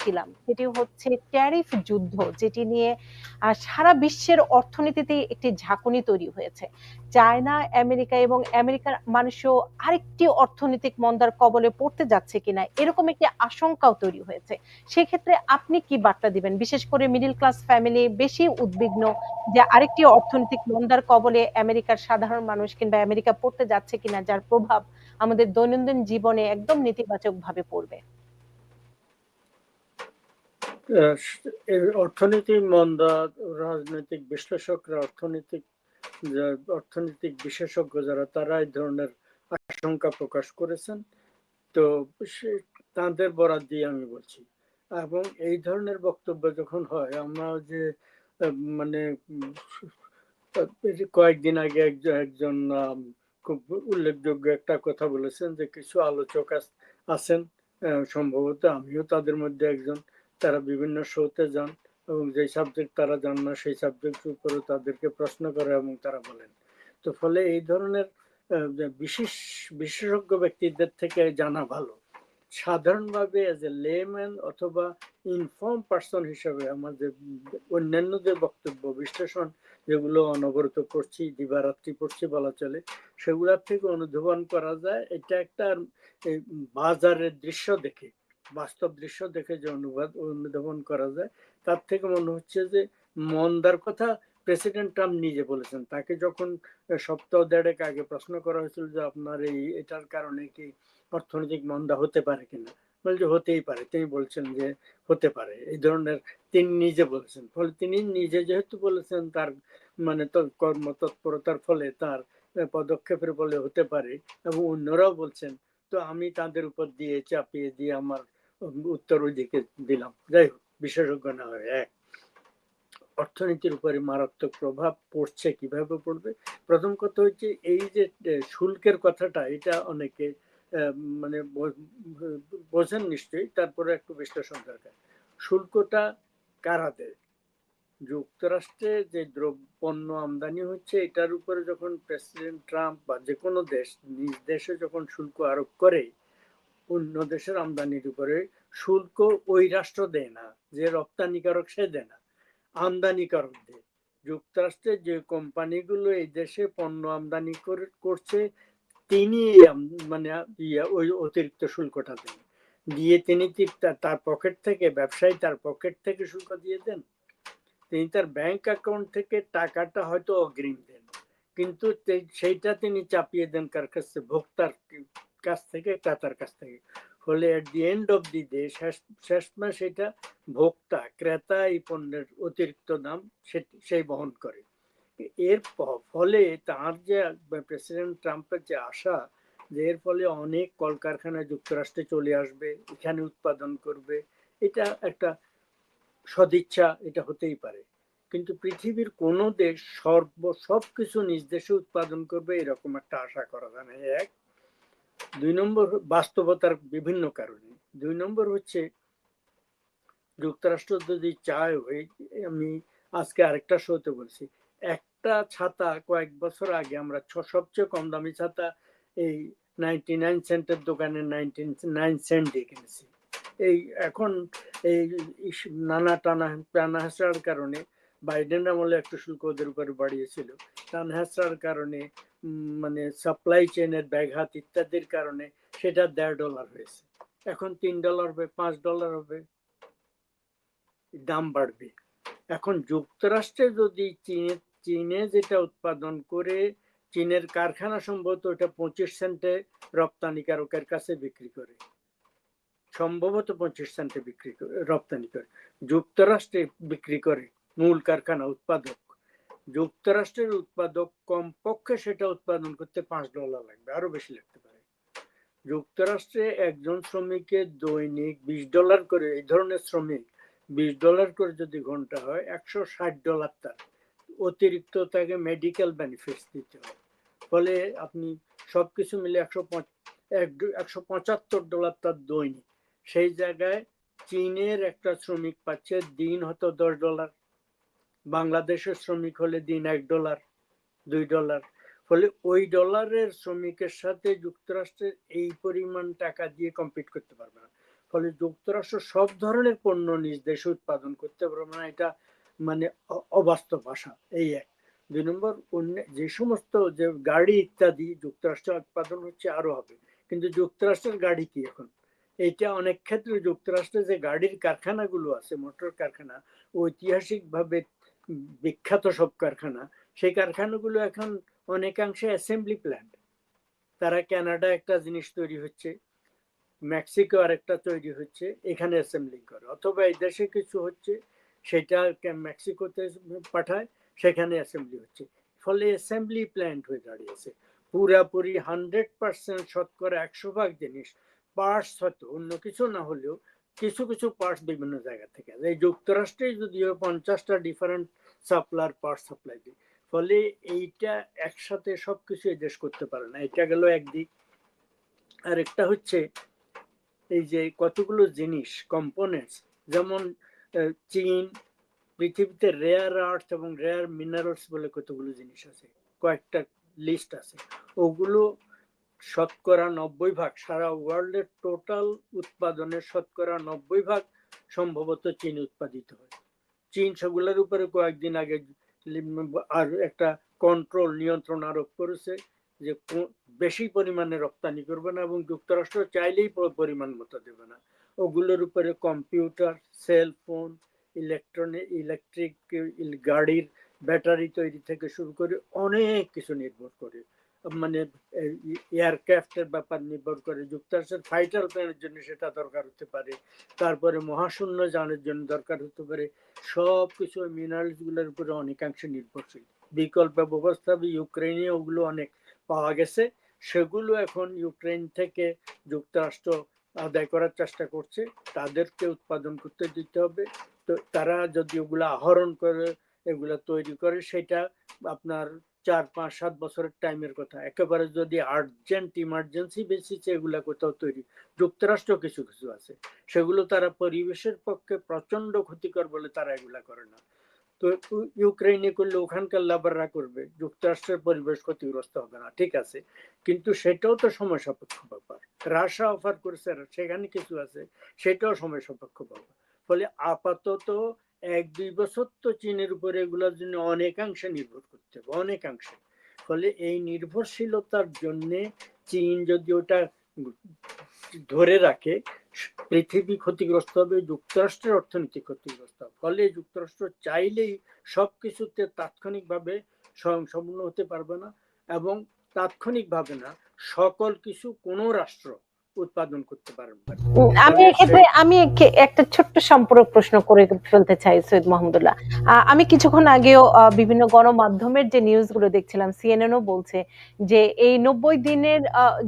দেখছিলাম সেটি হচ্ছে ট্যারিফ যুদ্ধ, যেটি নিয়ে সারা বিশ্বের অর্থনীতিতে একটি ঝাঁকুনি তৈরি হয়েছে। চায়না, আমেরিকা এবং আমেরিকার মানুষও আরেকটি অর্থনৈতিক মন্দার কবলে পড়তে যাচ্ছে কিনা, এরকম একটি আশঙ্কাও তৈরি হয়েছে। সেক্ষেত্রে আপনি কি বার্তা দিবেন? বিশেষ করে মিডল ক্লাস ফ্যামিলি বেশি উদ্বিগ্ন যে আরেকটি অর্থনৈতিক মন্দার কবলে আমেরিকার সাধারণ মানুষ কিংবা আমেরিকা পড়তে যাচ্ছে কিনা, যার প্রভাব আমাদের দৈনন্দিন জীবনে একদম নেতিবাচক ভাবে পড়বে। অর্থনীতি মন্দা, রাজনৈতিক বিশ্লেষকরা, অর্থনৈতিক অর্থনৈতিক বিশেষজ্ঞ যারা, তারা এই ধরনের আশঙ্কা প্রকাশ করেছেন। তো তাদের বরাদ দিয়ে আমি বলছি। এবং এই ধরনের বক্তব্য যখন হয়, আমরা যে মানে কয়েকদিন আগে একজন খুব উল্লেখযোগ্য একটা কথা বলেছেন যে, কিছু আলোচক আছেন সম্ভবত আমিও তাদের মধ্যে একজন। তারা বিভিন্ন শোতে যান এবং যে সাবজেক্ট তারা জান না, সেই সাবজেক্ট উপরে তাদেরকে প্রশ্ন করে এবং তারা বলেন। তো ফলে এই ধরনের বিশেষ, বিশেষজ্ঞ ব্যক্তিদের থেকে জানা ভালো। সাধারণভাবে এজ এ লেম্যান অথবা ইনফর্ম পার্সন হিসেবে আমাদের অন্যান্য যে বক্তব্য, বিশ্লেষণ যেগুলো অনবরত করছি দিবারাত্রি পড়ছি বলা চলে, সেগুলোর থেকে অনুধাবন করা যায়। এটা একটা বাজারের দৃশ্য দেখে। বাস্তব দৃশ্য দেখে যে অনুবাদ অনুধাবন করা যায়, তার থেকে মনে হচ্ছে যে মন্দার কথা প্রেসিডেন্ট ট্রাম্প নিজে বলেছেন। তাকে যখন সপ্তাহ দেড়েক আগে প্রশ্ন করা হয়েছিল যে আপনার এই, এটার কারণে কি অর্থনৈতিক মন্দা হতে পারে কিনা? বলে যে হতেই পারে, তিনি বলছেন যে হতে পারে। এই ধরনের তিনি নিজে বলেছেন। ফলে তিনি নিজে যেহেতু বলেছেন, তার মানে তৎ- কর্মতৎপরতার ফলে তার পদক্ষেপের ফলে হতে পারে এবং অন্যরাও বলছেন, তো আমি তাদের উপর দিয়ে চাপিয়ে দিয়ে আমার উত্তর ওইদিকে দিলাম। যাই হোক, বিশেষজ্ঞ না হয় এক। অর্থনীতির উপরে মারাত্মক প্রভাব পড়ছে, কীভাবে পড়বে? প্রথম কথা হচ্ছে এই যে শুল্কের কথাটা, এটা অনেকে মানে বোঝেন নিশ্চয়ই, তারপরে একটু বিশ্লেষণ দরকার। শুল্কটা কারা দেয় যুক্তরাষ্ট্রে যে দ্রব্য আমদানি হচ্ছে, এটার উপরে যখন প্রেসিডেন্ট ট্রাম্প বা যে কোনো দেশ, নিজ দেশে যখন শুল্ক আরোপ করে অন্য দেশের আমদানির উপরে শুল্ক ওই রাষ্ট্র দেয় না, যে রপ্তানিকারক সে দেয় না। আমদানিকারক দেয়। যুক্তরাষ্ট্রে যে কোম্পানিগুলো এই দেশে পণ্য আমদানি করছে, তিনি মানে ওই অতিরিক্ত শুল্কটা দেন। দিয়ে তিনি তার পকেট থেকে, ব্যবসায়ী তার পকেট থেকে শুল্ক দিয়ে দেন। তিনি তার ব্যাংক অ্যাকাউন্ট থেকে টাকাটা হয়তো অগ্রিম দেন। কিন্তু সেইটা তিনি চাপিয়ে দেন কার কাছে, ভোক্তার কাছ থেকে ক্রেতার কাছ থেকে। ফলে at the end of the day শেষ শেষমেশ সেটা ভোক্তা, ক্রেতা এই পণ্যের অতিরিক্ত দাম সেই বহন করে। এর ফলে তার যে প্রেসিডেন্ট ট্রাম্পের যে আশা, যে এর ফলে অনেক কলকারখানা যুক্তরাষ্ট্রে চলে আসবে, এখানে উৎপাদন করবে, এটা একটা সদিচ্ছা, এটা হতেই পারে। কিন্তু পৃথিবীর কোনো দেশ সর্ব, সবকিছু নিজ দেশে উৎপাদন করবে, এরকম একটা আশা করা যায় না। এক দুই নম্বর বাস্তবতার বিভিন্ন কারণে। দুই নম্বর হচ্ছে, যুক্তরাষ্ট্র যদি চায় ওই, আমি আজকে আরেকটা শোতে বলছি, একটা ছাতা কয়েক বছর আগে আমরা ছ- সবচেয়ে কম দামি ছাতা এই নাইনটি নাইন সেন্টের দোকানে নাইনটি নাইন সেন্ট কিনেছি। এই এখন এই নানা টানা টানা হেঁচড়ার কারণে বাইডেন আমলে একটু শুল্ক ওদের উপরে বাড়িয়েছিল। টানা হেঁচড়ার কারণে মানে সাপ্লাই চেনের ব্যাঘাত ইত্যাদির কারণে সেটা দেড় ডলার হয়েছে। এখন তিন ডলার হবে, পাঁচ ডলার হবে। দাম বাড়বে। এখন যুক্তরাষ্ট্রে যদি চীনে চীনে যেটা উৎপাদন করে, চীনের কারখানা সম্ভবত ওটা পঁচিশ সেন্টে রপ্তানিকারকের কাছে বিক্রি করে। সম্ভবত পঁচিশ সেন্টে বিক্রি করে রপ্তানি করে। যুক্তরাষ্ট্রে বিক্রি করে মূল কারখানা উৎপাদক। যুক্তরাষ্ট্রের উৎপাদক কমপক্ষে সেটা উৎপাদন করতে পাঁচ ডলার লাগবে, আরও বেশি লাগতে পারে। যুক্তরাষ্ট্রে একজন শ্রমিকের দৈনিক বিশ ডলার করে, এই ধরনের শ্রমিক বিশ ডলার করে যদি ঘণ্টা হয়, একশো ষাট ডলার তার। অতিরিক্ত তাকে মেডিকেল বেনিফিটস দিতে হয়। ফলে আপনি সবকিছু মিলে একশো একশো পঁচাত্তর ডলার তার দৈনিক। সেই জায়গায় চীনের একটা শ্রমিক পাচ্ছে, দিন হতো দশ ডলার। বাংলাদেশের শ্রমিক হলে দিন এক ডলার, দুই ডলার। ফলে ওই ডলারের শ্রমিকের সাথে যুক্তরাষ্ট্রের এই পরিমাণ টাকা দিয়ে কম্পিট করতে পারবে না। ফলে যুক্তরাষ্ট্র সব ধরনের পণ্য নিজ দেশে উৎপাদন করতে পারবে না, এটা মানে অবাস্তব আশা, এই এক। দুই নম্বর, অন্য যে সমস্ত যে গাড়ি ইত্যাদি যুক্তরাষ্ট্রে উৎপাদন হচ্ছে আরও হবে, কিন্তু যুক্তরাষ্ট্রের গাড়ি কি এখন? এটা অনেক ক্ষেত্রে যুক্তরাষ্ট্রে যে গাড়ির কারখানাগুলো আছে, মোটর কারখানা, ঐতিহাসিকভাবে বিখ্যাত সব কারখানা, সেই কারখানাগুলো এখন অনেকাংশে অ্যাসেম্বলি প্ল্যান্ট তারা কানাডা একটা জিনিস তৈরি হচ্ছে মেক্সিকো আরেকটা তৈরি হচ্ছে, এখানে অ্যাসেম্বলি করে। অথবা এই দেশে কিছু হচ্ছে, সেটা মেক্সিকোতে পাঠায়, সেখানে অ্যাসেম্বলি হচ্ছে। ফলে অ্যাসেম্বলি প্ল্যান্ট হয়ে দাঁড়িয়েছে। পুরাপুরি হান্ড্রেড পার্সেন্ট শতকরা একশো ভাগ জিনিস পার্টস হয়তো অন্য কিছু না হলেও কিছু কিছু পার্টস বিভিন্ন জায়গা থেকে। এই যুক্তরাষ্ট্রে যদিও পঞ্চাশটা ডিফারেন্ট সাপ্লার পার্টস সাপ্লাই দিই ফলে এইটা একসাথে সবকিছু এই দেশ করতে পারে না। এটা গেল একদিক। আর একটা হচ্ছে এই যে কতগুলো জিনিস কম্পোনেন্টস যেমন চীন, পৃথিবীতে রেয়ার আর্থ এবং রেয়ার মিনারেলস বলে কতগুলো জিনিস আছে, কয়েকটা লিস্ট আছে। ওগুলো শতকরা নব্বই ভাগ। সারা ওয়ার্ল্ডের টোটাল উৎপাদনের শতকরা নব্বই ভাগ সম্ভবত চীন উৎপাদিত হয়। চীন সেগুলোর উপরে কয়েকদিন আগে আর একটা কন্ট্রোল নিয়ন্ত্রণ আরোপ করেছে যে বেশি পরিমাণে রপ্তানি করবে না এবং যুক্তরাষ্ট্র চাইলেই পরিমাণ মতো দেবে না। ওগুলোর উপরে computer cell phone electronic electric গাড়ির ব্যাটারি তৈরি থেকে শুরু করে অনেক কিছু নির্ভর করে। মানে এয়ারক্রাফটের ব্যাপার নির্ভর করে, যুক্তরাষ্ট্রের ফাইটার প্লেনের জন্য সেটা দরকার হতে পারে, তারপরে মহাশূন্য যানের জন্য দরকার হতে পারে সব কিছু মিনারেলসগুলোর উপরে অনেকাংশে নির্ভরশীল। বিকল্প ব্যবস্থা ইউক্রেনে ওগুলো অনেক পাওয়া গেছে, সেগুলো এখন ইউক্রেন থেকে যুক্তরাষ্ট্র আদায় করার চেষ্টা করছে, তাদেরকে উৎপাদন করতে দিতে হবে, তো তারা যদি ওগুলো আহরণ করে, এগুলো তৈরি করে, সেটা আপনার চার, পাঁচ, সাত বছরের টাইমের কথা। একেবারে যদি আর্জেন্ট ইমার্জেন্সি বেসিসে এগুলা কোথাও তৈরি যুক্তরাষ্ট্র কিছু কিছু আছে। সেগুলো তারা পরিবেশের পক্ষে প্রচণ্ড ক্ষতিকর বলে তারা এগুলা করে না। তো ইউক্রেনে করলে ওখানকার লাভাররা করবে, যুক্তরাষ্ট্রের পরিবেশ ক্ষতিগ্রস্ত হবে না, ঠিক আছে। কিন্তু সেটাও তো সময় সাপেক্ষ ব্যাপার। রাশা অফার করেছে, সেখানে কিছু আছে, সেটাও সময় সাপেক্ষ ব্যাপার। ফলে আপাতত এক, দুই বছর তো চীনের উপর এগুলোর জন্য অনেকাংশে নির্ভর করতে হবে, অনেকাংশে। ফলে এই নির্ভরশীলতার জন্য চীন যদি ওটা ধরে রাখে, পৃথিবী ক্ষতিগ্রস্ত হবে, যুক্তরাষ্ট্রের অর্থনীতি ক্ষতিগ্রস্ত হবে। ফলে যুক্তরাষ্ট্র চাইলেই সব কিছুতে তাৎক্ষণিকভাবে স্বয়ংসম্পূর্ণ হতে পারবে না এবং তাৎক্ষণিকভাবে না, সকল কিছু কোনো রাষ্ট্র উৎপাদন করতে পারবে আমি এক্ষেত্রে আমি একটা ছোট্ট সম্পর্ক প্রশ্ন করে ফেলতে চাই, সৈয়দ মোহাম্মদুল্লাহ। আমি কিছুক্ষণ আগেও বিভিন্ন গণমাধ্যমের যে নিউজগুলো দেখছিলাম সিএনএনও বলছে যে এই নব্বই দিনের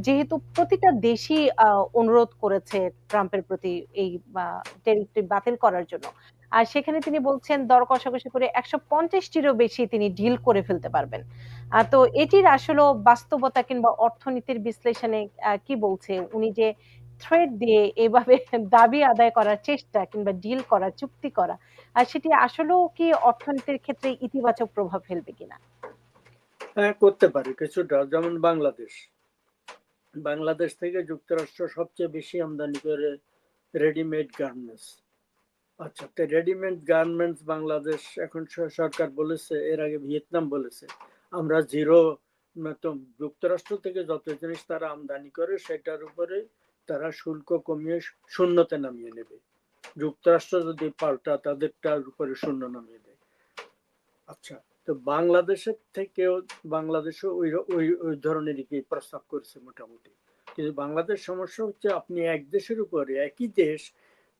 যেহেতু প্রতিটা দেশই অনুরোধ করেছে ট্রাম্পের প্রতি এই টেরিটরি বাতিল করার জন্য আর সেখানে তিনি বলছেন, দর কষাকষি করে একশো পঞ্চাশটিরও বেশি তিনি ডিল করে ফেলতে পারবেন। তো এটির আসলে বাস্তবতা কিংবা অর্থনীতির বিশ্লেষণে কি বলছে? উনি যে থ্রেড দিয়ে এভাবে দাবি আদায় করার চেষ্টা কিংবা ডিল করা, চুক্তি করা আর সেটি আসলেও কি অর্থনীতির ক্ষেত্রে ইতিবাচক প্রভাব ফেলবে কিনা? হ্যাঁ করতে পারে। কিছুটা যেমন বাংলাদেশ। বাংলাদেশ থেকে যুক্তরাষ্ট্র সবচেয়ে বেশি আমদানি করে রেডিমেড গার্মেন্টস আচ্ছা তো রেডিমেড গার্মেন্টস বাংলাদেশ এখন সরকার বলেছে, এর আগে ভিয়েতনাম বলেছে। আমরা জিরো যুক্তরাষ্ট্র থেকে যত জিনিস তারা আমদানি করে, সেটার উপরে তারা শুল্ক কমিয়ে শূন্যতে নামিয়ে নেবে। যুক্তরাষ্ট্র যদি পাল্টা, তাদেরটার উপরে শূন্য নামিয়ে দেয়। আচ্ছা তো বাংলাদেশের থেকেও, বাংলাদেশও ওই ওই ওই ধরনেরই কি প্রস্তাব করেছে মোটামুটি? কিন্তু বাংলাদেশ সমস্যা হচ্ছে, আপনি এক দেশের উপরে, একই দেশ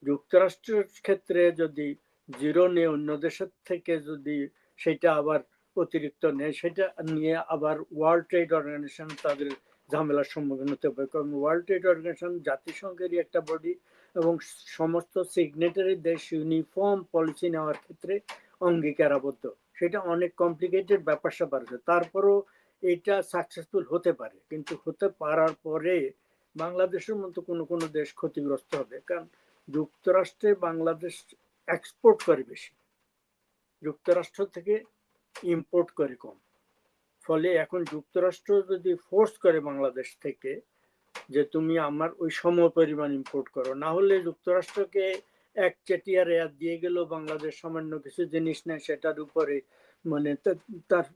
যুক্তরাষ্ট্রের ক্ষেত্রে যদি জিরো নিয়ে অন্য দেশের থেকে যদি সেটা আবার অতিরিক্ত নেয়, সেটা নিয়ে আবার ওয়ার্ল্ড ট্রেড অর্গানাইজেশন তাদের ঝামেলার সম্মুখীন হতে হবে। কারণ ওয়ার্ল্ড ট্রেড অর্গানাইজেশন জাতিসংঘেরই একটা বডি এবং সমস্ত সিগনেটারি দেশ ইউনিফর্ম পলিসি নেওয়ার ক্ষেত্রে অঙ্গীকারাবদ্ধ। সেটা অনেক কমপ্লিকেটেড ব্যাপার স্যাপার আছে তারপরও এটা সাকসেসফুল হতে পারে। কিন্তু হতে পারার পরে বাংলাদেশের মতো কোনো কোনো দেশ ক্ষতিগ্রস্ত হবে। কারণ যুক্তরাষ্ট্রে বাংলাদেশ এক্সপোর্ট করে বেশি। যুক্তরাষ্ট্র থেকে ইম্পোর্ট করে কম। ফলে এখন যুক্তরাষ্ট্র যদি ফোর্স করে বাংলাদেশ থেকে যে তুমি আমার ওই সম পরিমাণ ইম্পোর্ট করো, না হলে যুক্তরাষ্ট্রকে এক চেটিয়া রেয়ার দিয়ে গেল বাংলাদেশ সামান্য কিছু জিনিস নেয়, সেটার উপরে মানে তার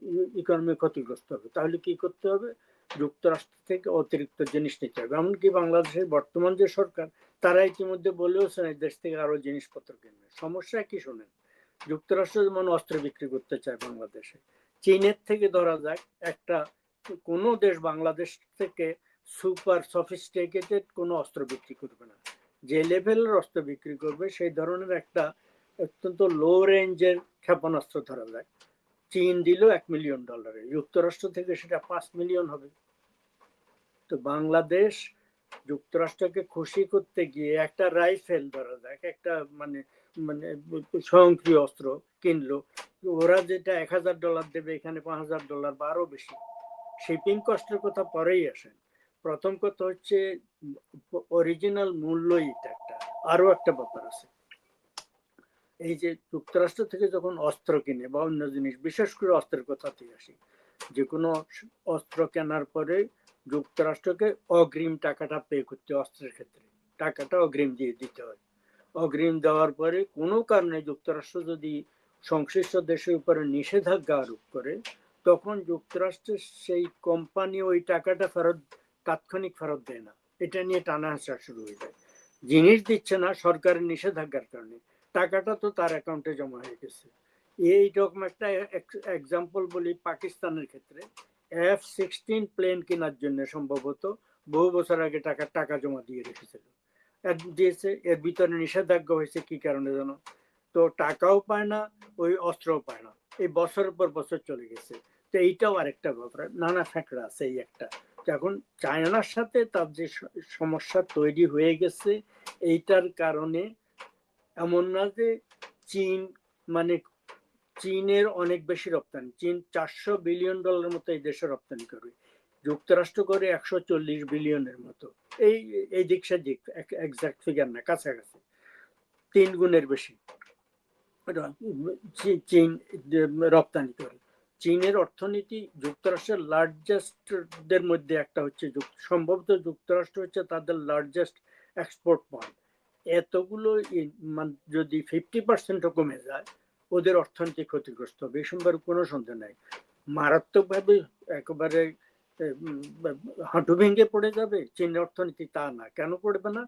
ইকোনমি ক্ষতিগ্রস্ত হবে। তাহলে কি করতে হবে? যুক্তরাষ্ট্র থেকে অতিরিক্ত জিনিস নিতে হবে। এমনকি বাংলাদেশের বর্তমান যে সরকার, তারা ইতিমধ্যে বলেওছেন এই দেশ থেকে আরও জিনিসপত্র কিনবে। সমস্যা কি শোনেন? যুক্তরাষ্ট্র যেমন অস্ত্র বিক্রি করতে চায় বাংলাদেশে, চীনের থেকে ধরা যাক, একটা কোনো দেশ বাংলাদেশ থেকে সুপার সফিস্টিকেটেড কোনো অস্ত্র বিক্রি করবে না। যে লেভেলের অস্ত্র বিক্রি করবে, সেই ধরনের একটা অত্যন্ত লো রেঞ্জের ক্ষেপণাস্ত্র ধরা যায় চীন দিল এক মিলিয়ন ডলারে যুক্তরাষ্ট্র থেকে সেটা পাঁচ মিলিয়ন হবে। তো বাংলাদেশ যুক্তরাষ্ট্রকে খুশি করতে গিয়ে একটা রাইফেল ধরা যাক একটা মানে মানে স্বয়ংক্রিয় অস্ত্র কিনলো। ওরা যেটা এক হাজার ডলার দেবে, এখানে পাঁচ হাজার ডলার বা আরও বেশি। শিপিং কস্টের কথা পরেই আসেন। প্রথম কথা হচ্ছে অরিজিনাল মূল্য এটা একটা। আরও একটা ব্যাপার আছে। এই যে যুক্তরাষ্ট্র থেকে যখন অস্ত্র কিনে বা অন্য জিনিস, বিশেষ করে অস্ত্রের কথাতেই আসি যে কোনো অস্ত্র কেনার পরে যুক্তরাষ্ট্রকে অগ্রিম টাকাটা পে করতে অস্ত্রের ক্ষেত্রে। টাকাটা অগ্রিম দিয়ে দিতে হয়। অগ্রিম দেওয়ার পরে কোনো কারণে যুক্তরাষ্ট্র যদি সংশ্লিষ্ট দেশের উপরে নিষেধাজ্ঞা আরোপ করে, তখন যুক্তরাষ্ট্রের সেই কোম্পানি ওই টাকাটা ফেরত, তাৎক্ষণিক ফেরত দেয় না। এটা নিয়ে টানা হাসা শুরু হয়ে যায়। জিনিস দিচ্ছে না সরকারের নিষেধাজ্ঞার কারণে। টাকাটা তো তার অ্যাকাউন্টে জমা হয়ে গেছে। এইরকম একটা এক্সাম্পল বলি পাকিস্তানের ক্ষেত্রে। এফ সিক্সটিন প্লেন কেনার জন্য সম্ভবত বহু বছর আগে টাকা টাকা জমা দিয়ে রেখেছিল। দিয়েছে এর ভিতরে নিষেধাজ্ঞা হয়েছে কি কারণে জানো? তো টাকাও পায় না, ওই অস্ত্রও পায় না। এই বছরের পর বছর চলে গেছে। তো এইটাও আরেকটা ব্যাপার। নানা ফ্যাক্টর আছে এই একটা। এখন চায়নার সাথে তার যে সমস্যা তৈরি হয়ে গেছে, এইটার কারণে এমন না যে চীন মানে চীনের অনেক বেশি রপ্তানি। চীন চারশো বিলিয়ন ডলার মতো এই দেশে রপ্তানি করে। যুক্তরাষ্ট্র করে একশো চল্লিশ বিলিয়নের মতো। এই এই দিক সেদিক এক্সাক্ট ফিগার না, কাছাকাছি। তিন গুণের বেশি। চীন রপ্তানি করে। চীনের অর্থনীতি যুক্তরাষ্ট্রের লার্জেস্টদের মধ্যে একটা হচ্ছে সম্ভবত যুক্তরাষ্ট্র হচ্ছে তাদের লার্জেস্ট এক্সপোর্ট পয়েন্ট এতগুলো যদি ফিফটি পার্সেন্টও কমে যায়, ওদের অর্থনীতি ক্ষতিগ্রস্ত হবে সম্পর্কে কোনো সন্দেহ নাই। মারাত্মকভাবে একেবারে হাঁটু ভেঙে পড়ে যাবে, চীনের অর্থনীতি তা না। কেন পড়বে না?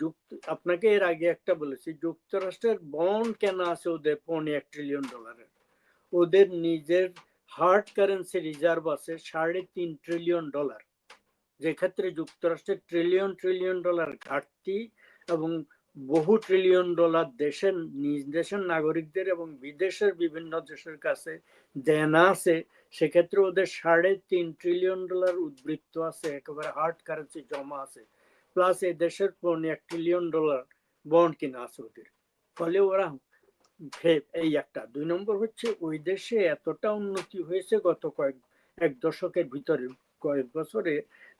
যুক্ত, আপনাকে এর আগে একটা বলেছি, যুক্তরাষ্ট্রের বন্ড কেনা আছে ওদের পৌনে এক ট্রিলিয়ন ডলারের ওদের নিজের হার্ড কারেন্সি রিজার্ভ আছে সাড়ে তিন ট্রিলিয়ন ডলার যে ক্ষেত্রে যুক্তরাষ্ট্রের ট্রিলিয়ন ট্রিলিয়ন ডলার ঘাটতি এবং বহু ট্রিলিয়ন ডলার দেশের নিজ দেশের নাগরিকদের এবং বিদেশের বিভিন্ন দেশের কাছে দেনা আছে, সেক্ষেত্রে ওদের সাড়ে তিন ট্রিলিয়ন ডলার উদ্বৃত্ত আছে, একেবারে হার্ড কারেন্সি জমা আছে। প্লাস এই দেশের পৌনে এক ট্রিলিয়ন ডলার বন্ড কিনা আছে ওদের। ফলে ওরা এই একটা। দুই নম্বর হচ্ছে ওই দেশে এতটা উন্নতি হয়েছে গত কয়েক, এক দশকের ভিতরে, কয়েক বছরে,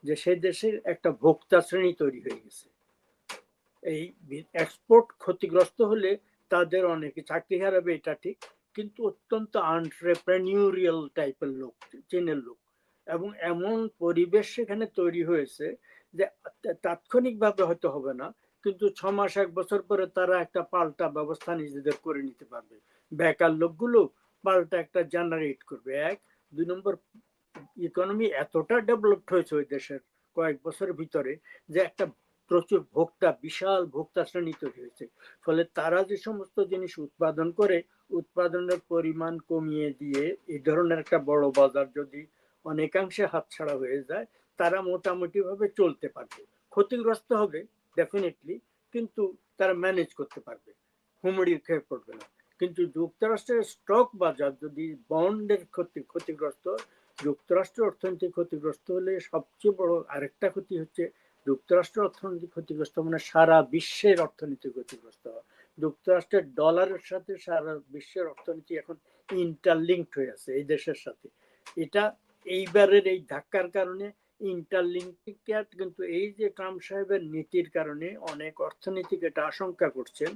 যে সেই দেশের একটা ভোক্তা শ্রেণি তৈরি হয়ে গেছে। এই এক্সপোর্ট ক্ষতিগ্রস্ত হলে তাদের অনেকে চাকরি হারাবে, এটা ঠিক, কিন্তু অত্যন্ত আন্টারপ্রেনিউরিয়াল টাইপের লোক, চীনের লোক। এবং এমন পরিবেশ সেখানে তৈরি হয়েছে যে তাৎক্ষণিকভাবে হয়তো হবে না, কিন্তু ছ মাস এক বছর পরে তারা একটা পাল্টা ব্যবস্থা নিজেদের করে নিতে পারবে। বেকার লোকগুলো পাল্টা একটা জেনারেট করবে। এক, দুই নম্বর ইকোনমি এতটা ডেভেলপড হয়েছে ওই দেশের কয়েক বছরের ভিতরে যে একটা প্রচুর ভোক্তা, বিশাল ভোক্তা শ্রেণি তৈরি হয়েছে। ফলে তারা যে সমস্ত জিনিস উৎপাদন করে, উৎপাদনের পরিমাণ কমিয়ে দিয়ে এই ধরনের একটা বড় বাজার যদি অনেকাংশে হাতছাড়া হয়ে যায়, তারা মোটামুটি ভাবে চলতে পারবে। ক্ষতিগ্রস্ত হবে ডেফিনেটলি কিন্তু তারা ম্যানেজ করতে পারবে। হুমড়ি খেয়ে পড়বে না। কিন্তু যুক্তরাষ্ট্রের স্টক বাজার যদি বন্ডের ক্ষতি, ক্ষতিগ্রস্ত যুক্তরাষ্ট্রের অর্থনীতি ক্ষতিগ্রস্ত হলে সবচেয়ে বড় আরেকটা ক্ষতি হচ্ছে যুক্তরাষ্ট্রের অর্থনীতি ক্ষতিগ্রস্ত মানে সারা বিশ্বের অর্থনীতি ক্ষতিগ্রস্ত। যুক্তরাষ্ট্রের ডলারের সাথে সারা বিশ্বের অর্থনীতি এখন ইন্টারলিঙ্কড হয়ে আছে, এই দেশের সাথে। এটা এইবারের এই ধাক্কার কারণে কিন্তু এই যে ট্রাম্প সাহেবের নীতির কারণে অনেক অর্থনীতিক এটা আশঙ্কা করছেন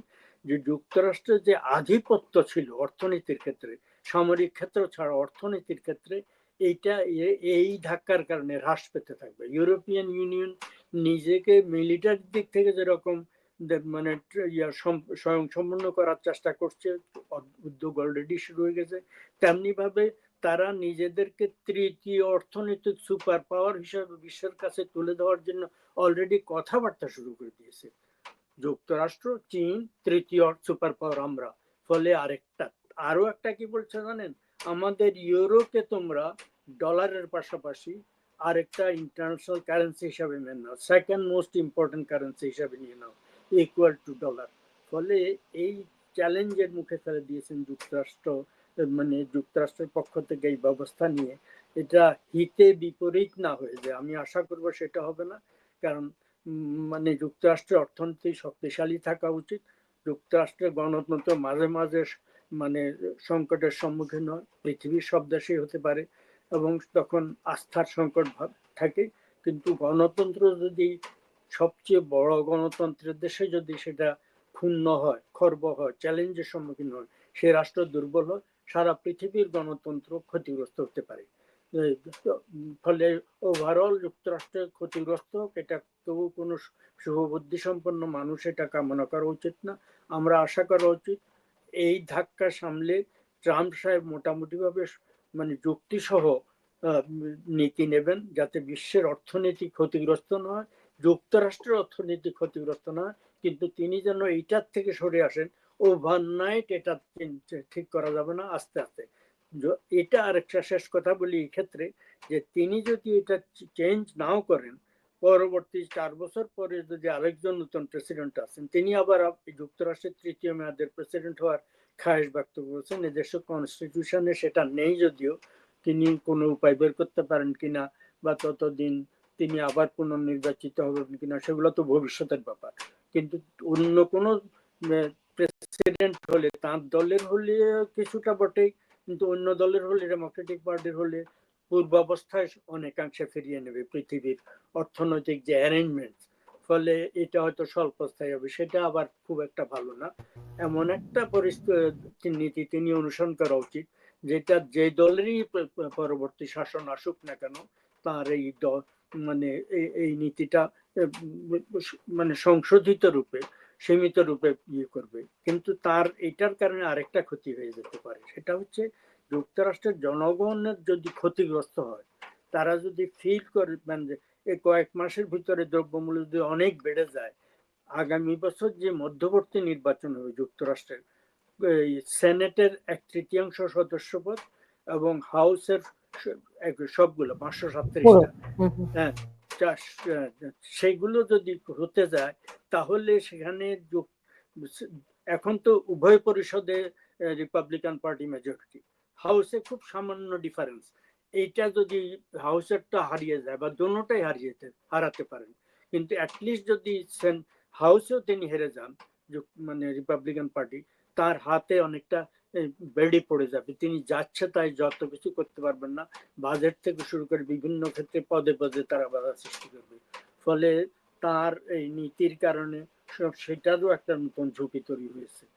যে যুক্তরাষ্ট্রের যে আধিপত্য ছিল অর্থনীতির ক্ষেত্রে, সামরিক ক্ষেত্র ছাড়া অর্থনীতির ক্ষেত্রে, এইটা এই ধাক্কার কারণে হ্রাস পেতে থাকবে। ইউরোপিয়ান ইউনিয়ন নিজেকে মিলিটারি দিক থেকে যেরকম মানে স্বয়ং সম্পূর্ণ করার চেষ্টা করছে উদ্যোগ অলরেডি শুরু হয়ে গেছে তেমনি ভাবে তারা নিজেদেরকে তৃতীয় অর্থনৈতিক সুপার পাওয়ার হিসাবে বিশ্বের কাছে তুলে দেওয়ার জন্য অলরেডি কথাবার্তা শুরু করে দিয়েছে। যুক্তরাষ্ট্র, চীন, তৃতীয় সুপার পাওয়ার আমরা। ফলে আরেকটা আরও একটা কি বলছে জানেন? আমাদের ইউরোকে তোমরা ডলারের পাশাপাশি আরেকটা ইন্টারন্যাশনাল কারেন্সি হিসাবে মেনে নাও সেকেন্ড মোস্ট ইম্পর্টেন্ট কারেন্সি হিসাবে নিয়ে নাও ইকুয়াল টু ডলার ফলে এই চ্যালেঞ্জের মুখে ফেলে দিয়েছেন যুক্তরাষ্ট্র মানে যুক্তরাষ্ট্রের পক্ষ থেকে এই ব্যবস্থা নিয়ে। এটা হিতে বিপরীত না হয়ে যায়। আমি আশা করব সেটা হবে না। কারণ মানে যুক্তরাষ্ট্রের অর্থনীতি শক্তিশালী থাকা উচিত। যুক্তরাষ্ট্রের গণতন্ত্র মাঝে মাঝে মানে সংকটের সম্মুখীন হয়। পৃথিবীর সব দেশেই হতে পারে। এবং তখন আস্থার সংকট থাকে। কিন্তু গণতন্ত্র যদি সবচেয়ে বড় গণতন্ত্রের দেশে যদি সেটা ক্ষুণ্ণ হয়, খর্ব হয়, চ্যালেঞ্জের সম্মুখীন হয়, সে রাষ্ট্র দুর্বল হয়, সারা পৃথিবীর গণতন্ত্র ক্ষতিগ্রস্ত হতে পারে। ফলে ওভারঅল যুক্তরাষ্ট্রের ক্ষতিগ্রস্ত হোক, এটা তবু কোনো শুভবুদ্ধি সম্পন্ন মানুষ এটা কামনা করা উচিত না। আমরা আশা করা উচিত, এই ধাক্কা সামলে ট্রাম্প সাহেব মোটামুটি ভাবে মানে যুক্তি সহ নীতি নেবেন যাতে বিশ্বের অর্থনীতি ক্ষতিগ্রস্ত না হয়, যুক্তরাষ্ট্রের অর্থনীতি ক্ষতিগ্রস্ত না হয়, কিন্তু তিনি যেন এইটার থেকে সরে আসেন ওভারনাইট এটা ঠিক করা যাবে না, আস্তে আস্তে। এটা আরেকটা শেষ কথা বলি ক্ষেত্রে, যে তিনি যদি এটা চেঞ্জ নাও করেন, পরবর্তী চার বছর পরে যদি আরেকজন নতুন প্রেসিডেন্ট আসেন, তিনি আবার যুক্তরাষ্ট্রের তৃতীয় মেয়াদের প্রেসিডেন্ট হওয়ার খায়েশ ব্যক্ত করেছেন নিজস্ব কনস্টিটিউশনে সেটা নেই যদিও, তিনি কোনো উপায় বের করতে পারেন কিনা বা ততদিন তিনি আবার পুনর্নির্বাচিত হবেন কিনা, সেগুলো তো ভবিষ্যতের ব্যাপার। কিন্তু অন্য কোনো প্রেসিডেন্ট হলে, তার দলের হলে কিছুটা বটেই, কিন্তু অন্য দলের হলে ডেমোক্রেটিক পার্টির হলে পূর্বাবস্থায় অনেকাংশে ফিরিয়ে নেবে পৃথিবীর অর্থনৈতিক যে অ্যারেঞ্জমেন্ট ফলে এটা হয়তো স্বল্পস্থায়ী হবে, সেটা আবার খুব একটা ভালো না। এমন একটা পরিস্থিতি, নীতি তিনি অনুসরণ করা উচিত, যেটা যে দলেরই পরবর্তী শাসন আসুক না কেন, তার এই দল মানে এই- নীতিটা মানে সংশোধিত রূপে, সীমিত রূপে ইয়ে করবে। কিন্তু তার, এটার কারণে আরেকটা ক্ষতি হয়ে যেতে পারে, সেটা হচ্ছে যুক্তরাষ্ট্রের জনগণের যদি ক্ষতিগ্রস্ত হয়, তারা যদি ফিল করে মানে যে এই কয়েক মাসের ভিতরে দ্রব্যমূল্য যদি অনেক বেড়ে যায় আগামী বছর যে মধ্যবর্তী নির্বাচন হবে যুক্তরাষ্ট্রের এই সেনেটের এক তৃতীয়াংশ সদস্য পদ এবং হাউসের সবগুলো পাঁচশো সাতত্রিশটা। হ্যাঁ সেগুলো যদি হতে যায় তাহলে সেখানে এখন তো উভয় পরিষদে রিপাবলিকান পার্টি মেজরিটি হাউসে খুব সামান্য ডিফারেন্স এইটা যদি হাউসেরটা হারিয়ে যায় বা দোনোটাই হারিয়ে হারাতে পারেন। কিন্তু অ্যাটলিস্ট যদি সেন- হাউসেও তিনি হেরে যান মানে রিপাবলিকান পার্টি তার হাতে অনেকটা বেড়ে পড়ে যাবে। তিনি যাচ্ছে তাই যত কিছু করতে পারবেন না বাজেট থেকে শুরু করে বিভিন্ন ক্ষেত্রে পদে পদে তারা বাধা সৃষ্টি করবে। ফলে তার এই নীতির কারণে সেটারও একটা নতুন ঝুঁকি তৈরি হয়েছে।